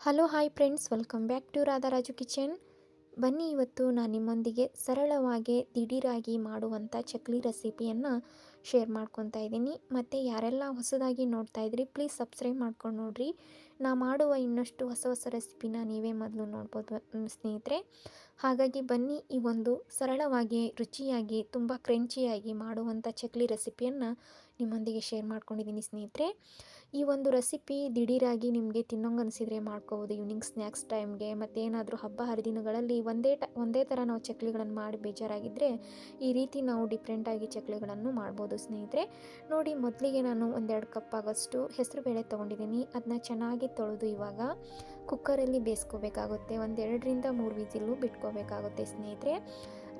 Hello, hi friends. Welcome back to Radharaju kitchen. ಬನ್ನಿ, ಇವತ್ತು ನಾನು ನಿಮ್ಮೊಂದಿಗೆ ಸರಳವಾಗಿ, ದಿಢೀರಾಗಿ ಮಾಡುವಂಥ ಚಕ್ಲಿ ರೆಸಿಪಿಯನ್ನು ಶೇರ್ ಮಾಡ್ಕೊತಾ ಇದ್ದೀನಿ. ಮತ್ತು ಯಾರೆಲ್ಲ ಹೊಸದಾಗಿ ನೋಡ್ತಾ ಇದ್ರಿ ಪ್ಲೀಸ್ ಸಬ್ಸ್ಕ್ರೈಬ್ ಮಾಡ್ಕೊಂಡು ನೋಡಿರಿ. ನಾ ಮಾಡುವ ಇನ್ನಷ್ಟು ಹೊಸ ಹೊಸ ರೆಸಿಪಿನ ನೀವೇ ಮೊದಲು ನೋಡ್ಬೋದು ಸ್ನೇಹಿತರೆ. ಹಾಗಾಗಿ ಬನ್ನಿ, ಈ ಒಂದು ಸರಳವಾಗಿ, ರುಚಿಯಾಗಿ, ತುಂಬ ಕ್ರಂಚಿಯಾಗಿ ಮಾಡುವಂಥ ಚಕ್ಲಿ ರೆಸಿಪಿಯನ್ನು ನಿಮ್ಮೊಂದಿಗೆ ಶೇರ್ ಮಾಡ್ಕೊಂಡಿದ್ದೀನಿ ಸ್ನೇಹಿತರೆ. ಈ ಒಂದು ರೆಸಿಪಿ ದಿಢೀರಾಗಿ ನಿಮಗೆ ತಿನ್ನೋಂಗೆ ಅನಿಸಿದರೆ ಮಾಡ್ಕೋಬೋದು ಈವ್ನಿಂಗ್ ಸ್ನ್ಯಾಕ್ಸ್ ಟೈಮ್ಗೆ ಮತ್ತು ಏನಾದರೂ ಹಬ್ಬ ಹರಿದಿನಗಳಲ್ಲಿ ಒಂದೇ ಟ, ಒಂದೇ ಥರ ನಾವು ಚಕ್ಲಿಗಳನ್ನು ಮಾಡಿ ಬೇಜಾರಾಗಿದ್ದರೆ ಈ ರೀತಿ ನಾವು ಡಿಫ್ರೆಂಟಾಗಿ ಚಕ್ಲಿಗಳನ್ನು ಮಾಡ್ಬೋದು ಸ್ನೇಹಿತರೆ. ನೋಡಿ, ಮೊದಲಿಗೆ ನಾನು ಒಂದೆರಡು ಕಪ್ ಆಗೋಷ್ಟು ಹೆಸರು ಬೇಳೆ ತೊಗೊಂಡಿದ್ದೀನಿ. ಅದನ್ನ ಚೆನ್ನಾಗಿ ತೊಳೆದು ಇವಾಗ ಕುಕ್ಕರಲ್ಲಿ ಬೇಯಿಸ್ಕೋಬೇಕಾಗುತ್ತೆ. ಒಂದೆರಡರಿಂದ ಮೂರು ವಿಸಿಲು ಬಿಟ್ಕೋಬೇಕಾಗುತ್ತೆ ಸ್ನೇಹಿತರೆ.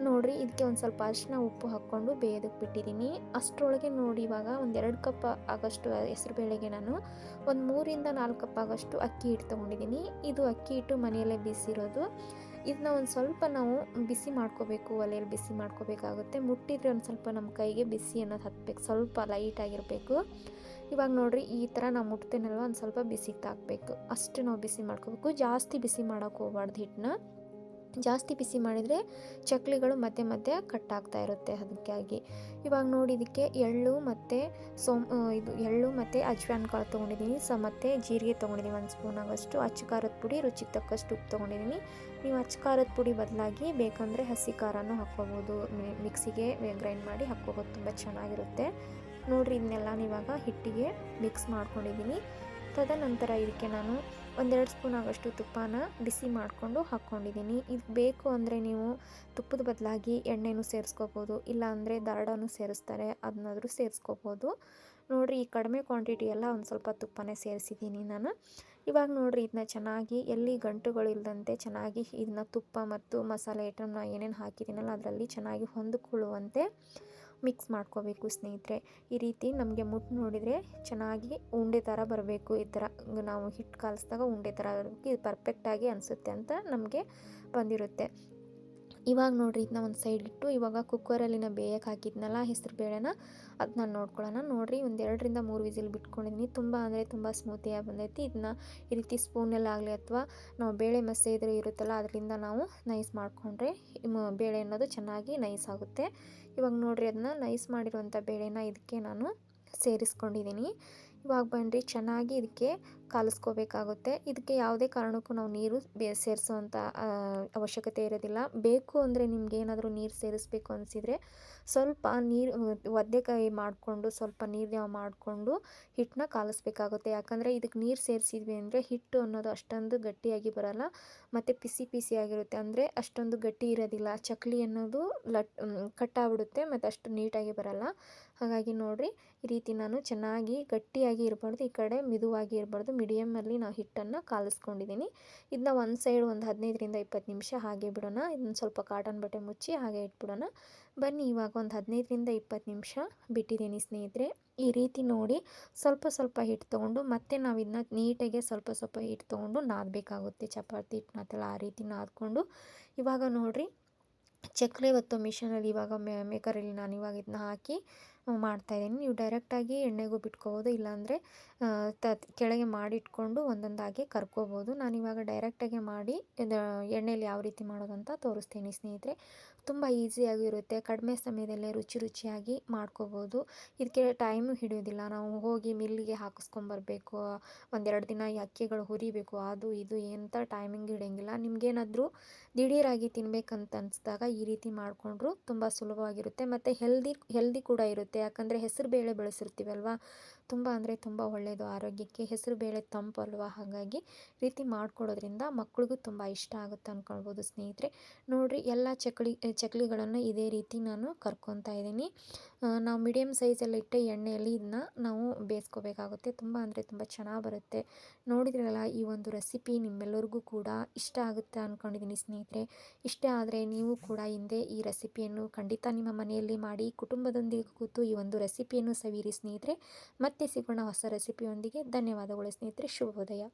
ನೋಡಿರಿ ಇದಕ್ಕೆ ಒಂದು ಸ್ವಲ್ಪ ಅರಿಶಿನ ಉಪ್ಪು ಹಾಕ್ಕೊಂಡು ಬೇಯೋದಕ್ಕೆ ಬಿಟ್ಟಿದ್ದೀನಿ. ಅಷ್ಟರೊಳಗೆ ನೋಡಿ ಇವಾಗ ಒಂದೆರಡು ಕಪ್ ಆಗೋಷ್ಟು ಹೆಸರು ಬೇಳೆಗೆ ನಾನು ಒಂದು ಮೂರಿಂದ ನಾಲ್ಕು ಕಪ್ ಆಗೋಷ್ಟು ಅಕ್ಕಿ ಹಿಟ್ಟು ತೊಗೊಂಡಿದ್ದೀನಿ. ಇದು ಅಕ್ಕಿ ಹಿಟ್ಟು ಮನೆಯಲ್ಲೇ ಬಿಸಿರೋದು. ಇದನ್ನ ಒಂದು ಸ್ವಲ್ಪ ನಾವು ಬಿಸಿ ಮಾಡ್ಕೋಬೇಕು, ಒಲೆಯಲ್ಲಿ ಬಿಸಿ ಮಾಡ್ಕೋಬೇಕಾಗುತ್ತೆ. ಮುಟ್ಟಿದ್ರೆ ಒಂದು ಸ್ವಲ್ಪ ನಮ್ಮ ಕೈಗೆ ಬಿಸಿ ಅನ್ನೋದು ಹತ್ತಬೇಕು ಸ್ವಲ್ಪ ಲೈಟಾಗಿರಬೇಕು ಇವಾಗ ನೋಡಿರಿ, ಈ ಥರ ನಾವು ಮುಟ್ತೇನಲ್ವ, ಒಂದು ಸ್ವಲ್ಪ ಬಿಸಿ ತಾಕಬೇಕು ಅಷ್ಟು ನಾವು ಬಿಸಿ ಮಾಡ್ಕೋಬೇಕು. ಜಾಸ್ತಿ ಬಿಸಿ ಮಾಡೋಕೆ ಹೋಗ್ಬಾರ್ದು ಹಿಟ್ಟನ್ನ ಜಾಸ್ತಿ ಬಿಸಿ ಮಾಡಿದರೆ ಚಕ್ಲಿಗಳು ಮತ್ತೆ ಮಧ್ಯೆ ಕಟ್ಟಾಗ್ತಾ ಇರುತ್ತೆ ಅದಕ್ಕಾಗಿ. ಇವಾಗ ನೋಡಿ ಇದಕ್ಕೆ ಎಳ್ಳು ಮತ್ತು ಸೋಮ್ ಇದು ಎಳ್ಳು ಮತ್ತು ಅಜ್ವಾನ್ ಕಾಳು ತೊಗೊಂಡಿದ್ದೀನಿ. ಸ ಮತ್ತು ಜೀರಿಗೆ ತೊಗೊಂಡಿದ್ದೀನಿ. ಒಂದು ಸ್ಪೂನ್ ಆಗೋಷ್ಟು ಅಚ್ಚ ಖಾರದ ಪುಡಿ, ರುಚಿಗೆ ತಕ್ಕಷ್ಟು ಉಪ್ಪು ತೊಗೊಂಡಿದ್ದೀನಿ. ನೀವು ಅಚ್ಚ ಖಾರದ ಪುಡಿ ಬದಲಾಗಿ ಬೇಕಂದರೆ ಹಸಿ ಖಾರನೂ ಹಾಕ್ಕೋಬೋದು. ಮಿಕ್ಸಿಗೆ ಗ್ರೈಂಡ್ ಮಾಡಿ ಹಾಕ್ಕೋಬೋದು. ತುಂಬ ಚೆನ್ನಾಗಿರುತ್ತೆ. ನೋಡಿರಿ, ಇದನ್ನೆಲ್ಲ ಇವಾಗ ಹಿಟ್ಟಿಗೆ ಮಿಕ್ಸ್ ಮಾಡ್ಕೊಂಡಿದ್ದೀನಿ. ತದನಂತರ ಇದಕ್ಕೆ ನಾನು ಒಂದೆರಡು ಸ್ಪೂನ್ ಆಗೋಷ್ಟು ತುಪ್ಪನ ಬಿಸಿ ಮಾಡಿಕೊಂಡು ಹಾಕ್ಕೊಂಡಿದ್ದೀನಿ. ಇದು ಬೇಕು ಅಂದರೆ ನೀವು ತುಪ್ಪದ ಬದಲಾಗಿ ಎಣ್ಣೆನೂ ಸೇರಿಸ್ಕೋಬೋದು, ಇಲ್ಲ ಅಂದರೆ ದಾರಡನೂ ಸೇರಿಸ್ತಾರೆ ಅದನ್ನಾದರೂ ಸೇರಿಸ್ಕೋಬೋದು. ನೋಡಿರಿ, ಈ ಕಡಿಮೆ ಕ್ವಾಂಟಿಟಿ ಎಲ್ಲ ಒಂದು ಸ್ವಲ್ಪ ತುಪ್ಪನೇ ಸೇರಿಸಿದ್ದೀನಿ ನಾನು. ಇವಾಗ ನೋಡಿರಿ ಇದನ್ನ ಚೆನ್ನಾಗಿ ಎಲ್ಲಿ ಗಂಟುಗಳು ಇಲ್ಲದಂತೆ ಚೆನ್ನಾಗಿ ಇದನ್ನ ತುಪ್ಪ ಮತ್ತು ಮಸಾಲೆ ಐಟಮ್ನ ಏನೇನು ಹಾಕಿದ್ದೀನಲ್ಲ, ಅದರಲ್ಲಿ ಚೆನ್ನಾಗಿ ಹೊಂದಿಕೊಳ್ಳುವಂತೆ ಮಿಕ್ಸ್ ಮಾಡ್ಕೋಬೇಕು ಸ್ನೇಹಿತರೆ. ಈ ರೀತಿ ನಮಗೆ ಮುಟ್ಟು ನೋಡಿದರೆ ಚೆನ್ನಾಗಿ ಉಂಡೆ ಥರ ಬರಬೇಕು. ಈ ಥರ ನಾವು ಹಿಟ್ಟು ಕಾಲಿಸಿದಾಗ ಉಂಡೆ ಥರ ಇದು ಪರ್ಫೆಕ್ಟಾಗಿ ಅನಿಸುತ್ತೆ ಅಂತ ನಮಗೆ ಬಂದಿರುತ್ತೆ. ಇವಾಗ ನೋಡಿರಿ ಇದನ್ನ ಒಂದು ಸೈಡ್ ಇಟ್ಟು ಇವಾಗ ಕುಕ್ಕರಲ್ಲಿ ಬೇಯಕ್ಕೆ ಹಾಕಿದ್ನಲ್ಲ ಹೆಸರು ಬೇಳೆನ ಅದನ್ನ ನೋಡ್ಕೊಳ್ಳೋಣ. ನೋಡಿರಿ ಒಂದು ಎರಡರಿಂದ ಮೂರು ವಿಸಿಲ್ ಬಿಟ್ಕೊಂಡಿದ್ದೀನಿ ತುಂಬ ಅಂದರೆ ತುಂಬ ಸ್ಮೂತಿಯಾಗಿ ಬಂದೈತಿ. ಇದನ್ನ ಈ ರೀತಿ ಸ್ಪೂನಲ್ಲಾಗಲಿ ಅಥವಾ ನಾವು ಬೇಳೆ ಮಸೆ ಇದ್ರೆ ಇರುತ್ತಲ್ಲ ಅದರಿಂದ ನಾವು ನೈಸ್ ಮಾಡಿಕೊಂಡ್ರೆ ಬೇಳೆ ಅನ್ನೋದು ಚೆನ್ನಾಗಿ ನೈಸ್ ಆಗುತ್ತೆ. ಇವಾಗ ನೋಡಿರಿ ಅದನ್ನ ನೈಸ್ ಮಾಡಿರುವಂಥ ಬೇಳೆನ ಇದಕ್ಕೆ ನಾನು ಸೇರಿಸ್ಕೊಂಡಿದ್ದೀನಿ ಇವಾಗ ಬನ್ನಿರಿ ಚೆನ್ನಾಗಿ ಇದಕ್ಕೆ ಕಾಲಿಸ್ಕೋಬೇಕಾಗುತ್ತೆ. ಇದಕ್ಕೆ ಯಾವುದೇ ಕಾರಣಕ್ಕೂ ನಾವು ನೀರು ಬೇ, ಸೇರಿಸೋವಂಥ ಅವಶ್ಯಕತೆ ಇರೋದಿಲ್ಲ. ಬೇಕು ಅಂದರೆ ನಿಮ್ಗೆ ಏನಾದರೂ ನೀರು ಸೇರಿಸ್ಬೇಕು ಅನಿಸಿದರೆ ಸ್ವಲ್ಪ ನೀರು, ಒದ್ದೆಕಾಯಿ ಮಾಡಿಕೊಂಡು, ಸ್ವಲ್ಪ ನೀರು ಮಾಡಿಕೊಂಡು ಹಿಟ್ಟನ್ನ ಕಾಲಿಸ್ಬೇಕಾಗುತ್ತೆ. ಯಾಕಂದರೆ ಇದಕ್ಕೆ ನೀರು ಸೇರಿಸಿದ್ವಿ ಅಂದರೆ ಹಿಟ್ಟು ಅನ್ನೋದು ಅಷ್ಟೊಂದು ಗಟ್ಟಿಯಾಗಿ ಬರೋಲ್ಲ, ಮತ್ತು ಪಿಸಿ ಪಿಸಿ ಆಗಿರುತ್ತೆ. ಅಂದರೆ ಅಷ್ಟೊಂದು ಗಟ್ಟಿ ಇರೋದಿಲ್ಲ. ಚಕ್ಲಿ ಅನ್ನೋದು ಲಟ್ ಕಟ್ಟಾಗ್ಬಿಡುತ್ತೆ, ಮತ್ತು ಅಷ್ಟು ನೀಟಾಗಿ ಬರೋಲ್ಲ. ಹಾಗಾಗಿ ನೋಡಿರಿ, ಈ ರೀತಿ ನಾನು ಚೆನ್ನಾಗಿ ಗಟ್ಟಿಯಾಗಿ ಇರಬಾರ್ದು, ಈ ಕಡೆ ಮಿದುವಾಗಿ ಇರಬಾರ್ದು. ಮೀಡಿಯಮಲ್ಲಿ ನಾವು ಹಿಟ್ಟನ್ನು ಕಾಲಿಸ್ಕೊಂಡಿದ್ದೀನಿ ಇದನ್ನ ಒಂದು ಸೈಡ್ ಒಂದು ಹದಿನೈದರಿಂದ ಇಪ್ಪತ್ತು ನಿಮಿಷ ಹಾಗೆ ಬಿಡೋಣ. ಇದನ್ನ ಸ್ವಲ್ಪ ಕಾಟನ್ ಬಟ್ಟೆ ಮುಚ್ಚಿ ಹಾಗೆ ಇಟ್ಬಿಡೋಣ. ಬನ್ನಿ, ಇವಾಗ ಒಂದು ಹದಿನೈದರಿಂದ ಇಪ್ಪತ್ತು ನಿಮಿಷ ಬಿಟ್ಟಿದ್ದೀನಿ ಸ್ನೇಹಿತರೆ. ಈ ರೀತಿ ನೋಡಿ ಸ್ವಲ್ಪ ಸ್ವಲ್ಪ ಹಿಟ್ಟು ತೊಗೊಂಡು ಮತ್ತೆ ನಾವು ಇದನ್ನ ನೀಟಾಗೆ ಸ್ವಲ್ಪ ಸ್ವಲ್ಪ ಹಿಟ್ಟು ತೊಗೊಂಡು ನಾದಬೇಕಾಗುತ್ತೆ. ಚಪಾತಿ ಹಿಟ್ಟು ನಾದಲ್ಲ ಆ ರೀತಿ ನಾದ್ಕೊಂಡು. ಇವಾಗ ನೋಡಿರಿ ಚಕ್ಲಿ ಒತ್ತೋ ಮಿಷನಲ್ಲಿ ಇವಾಗ ಮೇಕರಲ್ಲಿ ನಾನು ಇವಾಗ ಇದನ್ನ ಹಾಕಿ ಮಾಡ್ತಾಯಿದ್ದೀನಿ ನೀವು ಡೈರೆಕ್ಟಾಗಿ ಎಣ್ಣೆಗೂ ಬಿಟ್ಕೋಬೋದು, ಇಲ್ಲಾಂದರೆ ತ ಕೆಳಗೆ ಮಾಡಿಟ್ಕೊಂಡು ಒಂದೊಂದಾಗಿ ಕರ್ಕೋಬೋದು. ನಾನಿವಾಗ ಡೈರೆಕ್ಟಾಗಿ ಮಾಡಿ ಎಣ್ಣೆಯಲ್ಲಿ ಯಾವ ರೀತಿ ಮಾಡೋದಂತ ತೋರಿಸ್ತೀನಿ ಸ್ನೇಹಿತರೆ. ತುಂಬ ಈಸಿಯಾಗಿರುತ್ತೆ ಕಡಿಮೆ ಸಮಯದಲ್ಲೇ ರುಚಿ ರುಚಿಯಾಗಿ ಮಾಡ್ಕೋಬೋದು. ಇದಕ್ಕೆ ಟೈಮು ಹಿಡಿಯೋದಿಲ್ಲ. ನಾವು ಹೋಗಿ ಮಿಲ್ಲಿಗೆ ಹಾಕಿಸ್ಕೊಂಬರ್ಬೇಕು. ಒಂದೆರಡು ದಿನ ಅಕ್ಕಿಗಳು ಹುರಿಬೇಕು. ಅದು, ಇದು ಎಂಥ ಟೈಮಿಂಗ್ ಹಿಡಿಯಂಗಿಲ್ಲ. ನಿಮಗೇನಾದರೂ ದಿಢೀರಾಗಿ ತಿನ್ಬೇಕಂತ ಅನಿಸಿದಾಗ ಈ ರೀತಿ ಮಾಡಿಕೊಂಡ್ರು ತುಂಬ ಸುಲಭವಾಗಿರುತ್ತೆ. ಮತ್ತು ಹೆಲ್ದಿ ಹೆಲ್ದಿ ಕೂಡ ಇರುತ್ತೆ. ಯಾಕಂದರೆ ಹೆಸರು ಬೇಳೆ ಬೆಳೆಸಿರ್ತೀವಲ್ವ? ತುಂಬ ಅಂದರೆ ತುಂಬ ಒಳ್ಳೆಯದು ಆರೋಗ್ಯಕ್ಕೆ. ಹೆಸರು ಬೇಳೆ ತಂಪಲ್ವ ಹಾಗಾಗಿ ರೀತಿ ಮಾಡಿಕೊಡೋದ್ರಿಂದ ಮಕ್ಳಿಗೂ ತುಂಬ ಇಷ್ಟ ಆಗುತ್ತೆ ಅಂದ್ಕೊಳ್ಬೋದು ಸ್ನೇಹಿತರೆ. ನೋಡಿರಿ, ಎಲ್ಲ ಚಕ್ಲಿ, ಚಕ್ಲಿಗಳನ್ನು ಇದೇ ರೀತಿ ನಾನು ಕರ್ಕೊತಾ ಇದ್ದೀನಿ. ನಾವು ಮೀಡಿಯಮ್ ಸೈಜಲ್ಲಿ ಇಟ್ಟ ಎಣ್ಣೆಯಲ್ಲಿ ಇದನ್ನ ನಾವು ಬೇಯಿಸ್ಕೋಬೇಕಾಗುತ್ತೆ. ತುಂಬ ಅಂದರೆ ತುಂಬ ಚೆನ್ನಾಗಿ ಬರುತ್ತೆ. ನೋಡಿದ್ರಲ್ಲ, ಈ ಒಂದು ರೆಸಿಪಿ ನಿಮ್ಮೆಲ್ಲರಿಗೂ ಕೂಡ ಇಷ್ಟ ಆಗುತ್ತೆ ಅಂದ್ಕೊಂಡಿದ್ದೀನಿ ಸ್ನೇಹಿತರೆ. ಇಷ್ಟ ಆದರೆ ನೀವು ಕೂಡ ಹಿಂದೆ ಈ ರೆಸಿಪಿಯನ್ನು ಖಂಡಿತ ನಿಮ್ಮ ಮನೆಯಲ್ಲಿ ಮಾಡಿ ಕುಟುಂಬದೊಂದಿಗೆ ಕೂತು ಈ ಒಂದು ರೆಸಿಪಿಯನ್ನು ಸವಿರಿ ಸ್ನೇಹಿತರೆ. ಮತ್ತೆ ಸಿಗೋಣ ಹೊಸ ರೆಸಿಪಿಯೊಂದಿಗೆ ಧನ್ಯವಾದಗಳು ಸ್ನೇಹಿತರೆ. ಶುಭೋದಯ.